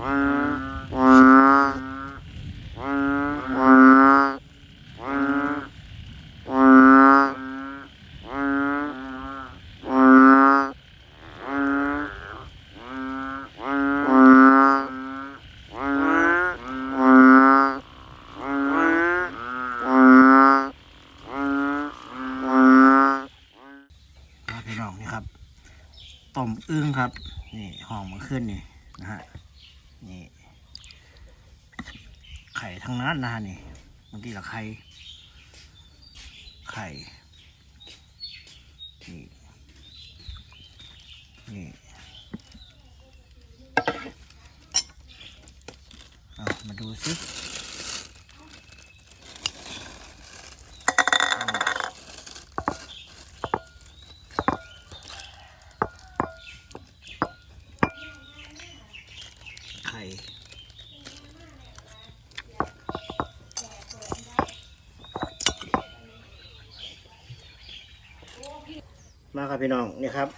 อ่าพี่น้องนี่ครับต้มอึ้งครับ นี่ห้องมันขึ้นนี่นะฮะ นี่ ไข่ทั้งนั้นนะฮะนี่บางทีละไข่ ไข่ นี่ นี่เอามาดูสิไข่ มาครับพี่น้องนี่ครับ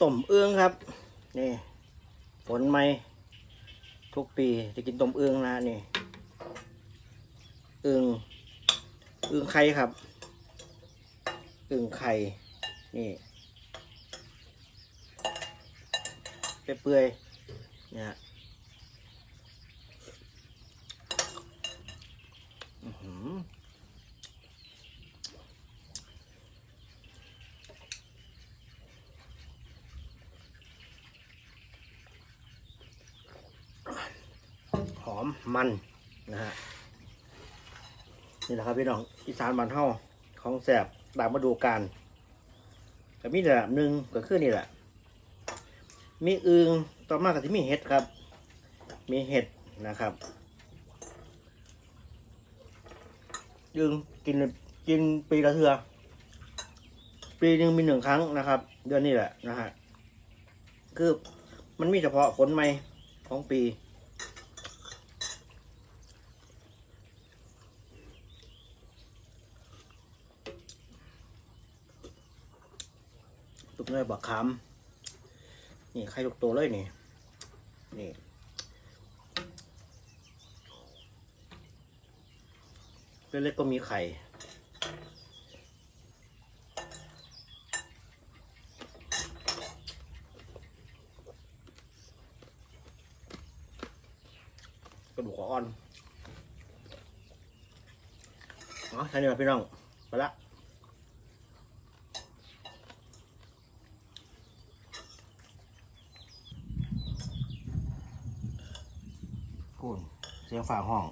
ต้มเอื้องครับ นี่ฝนไหมทุกปีจะกินต้มเอื้องนะนี่เอื้องเอื้องไข่ครับเอื้องไข่นี่เปื่อยๆเนี่ยอื้อหือ หอมมันนะฮะนี่แหละครับพี่น้องอีสานบ้านเฮาของแสบตามมาดูการก็มีระดับหนึ่งก็คือนี่แหละ มีอึงต่อมาก็ที่มีเห็ดครับ มีเห็ดนะครับยึงกินกินปีละเทือปีหนึ่งมีหนึ่งครั้งนะครับ เดือนนี้แหละนะฮะคือมันมีเฉพาะผลใหม่ของปี ตุกเนยบักคำนี่ไข่ลูกโตเลยนี่ นี่เล็กๆก็มีไข่กระดูกอ่อนอ๋อใช่นี่ครับพี่น้อง ไปละ พูนเสียงฝาห้อง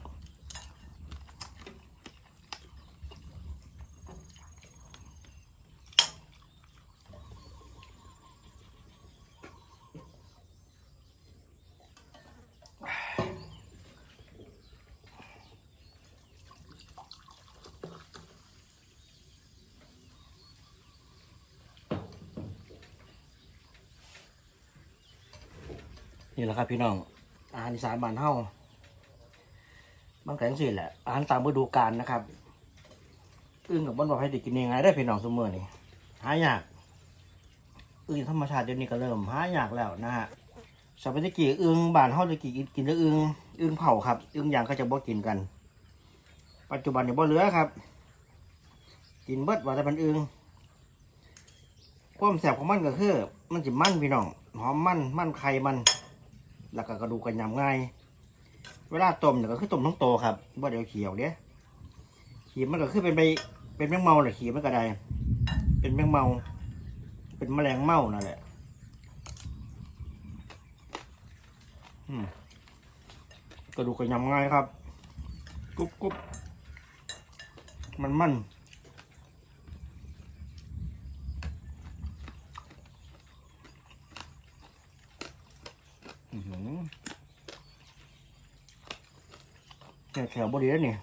นี่แหละครับพี่น้องอาหารอีสานบ้านเฮา มันแข็งสิแหละอาหารตามฤดูกาลนะครับอึ้งกับบ้านบอกให้เด็กกินยังไงได้พี่น้องเสมอนี่หายากอึ้งธรรมชาติเดี๋ยวนี้ก็เริ่มหายากแล้วนะฮะสมัยตะกี้อึ้งบ้านเฮาตะกี้กินแต่อึ้งอึ้งเผาครับอึ้งยางก็จะบ่กินกัน ปัจจุบันเนี่ยบ่เหลือครับ กินเบิดว่าแต่เป็นอึ้งความแสบของมันก็คือ มันจะมันพี่น้องหอมมันมันไข่มัน แล้วก็กระดูกกันยำง่าย เวลาต้มเนี่ยก็คือต้มทั้งโตครับว่าเดี๋ยวเขียวเนี้ยขีมันก็คือเป็นไปเป็นแมงเมาแหละขีมันก็ได้ เป็นแมงเมา เป็นแมลงเมานั่นแหละกระดูกก็ยำง่ายครับกรุบกรุบมันมันอื้อหือ แถวแถวบริเวณนี่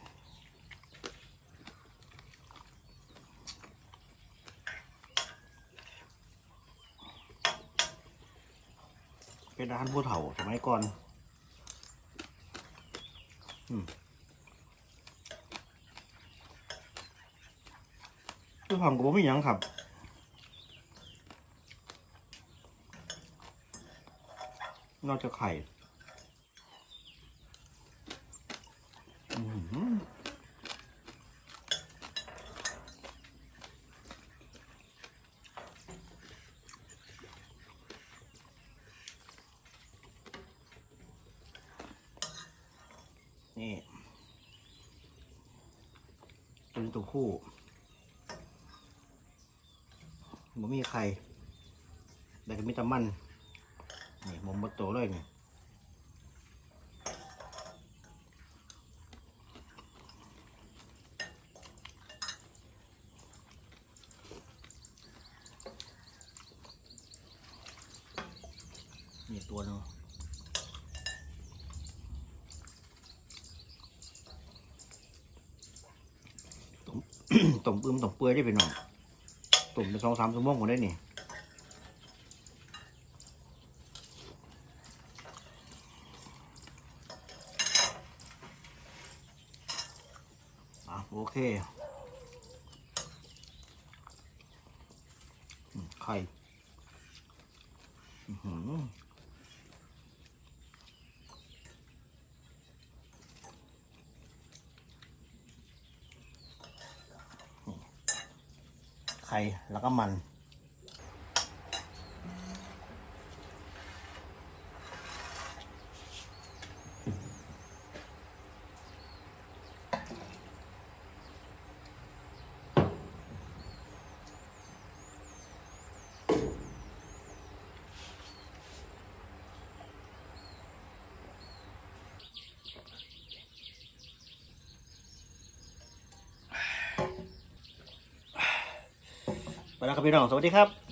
เป็นอาหารผู้เฒ่าสมัยก่อนอืมผู้ทำก็บ่มีหยังครับนอกจากไข่ อื้อหือ นี่เป็นตัวคู่บ่มีใครแต่ก็มีแต่มัน นี่ผมบดโตเลยนี่ นี่ตัวนึงต้มต้มปื้มต้มเปื่อยได้ไปหน่อยต้มไปสองสามชั่วโมงก็ได้นี่อะโอเค ไข่ อื้อหือ แล้วก็มัน แล้วครับพี่น้องสวัสดีครับ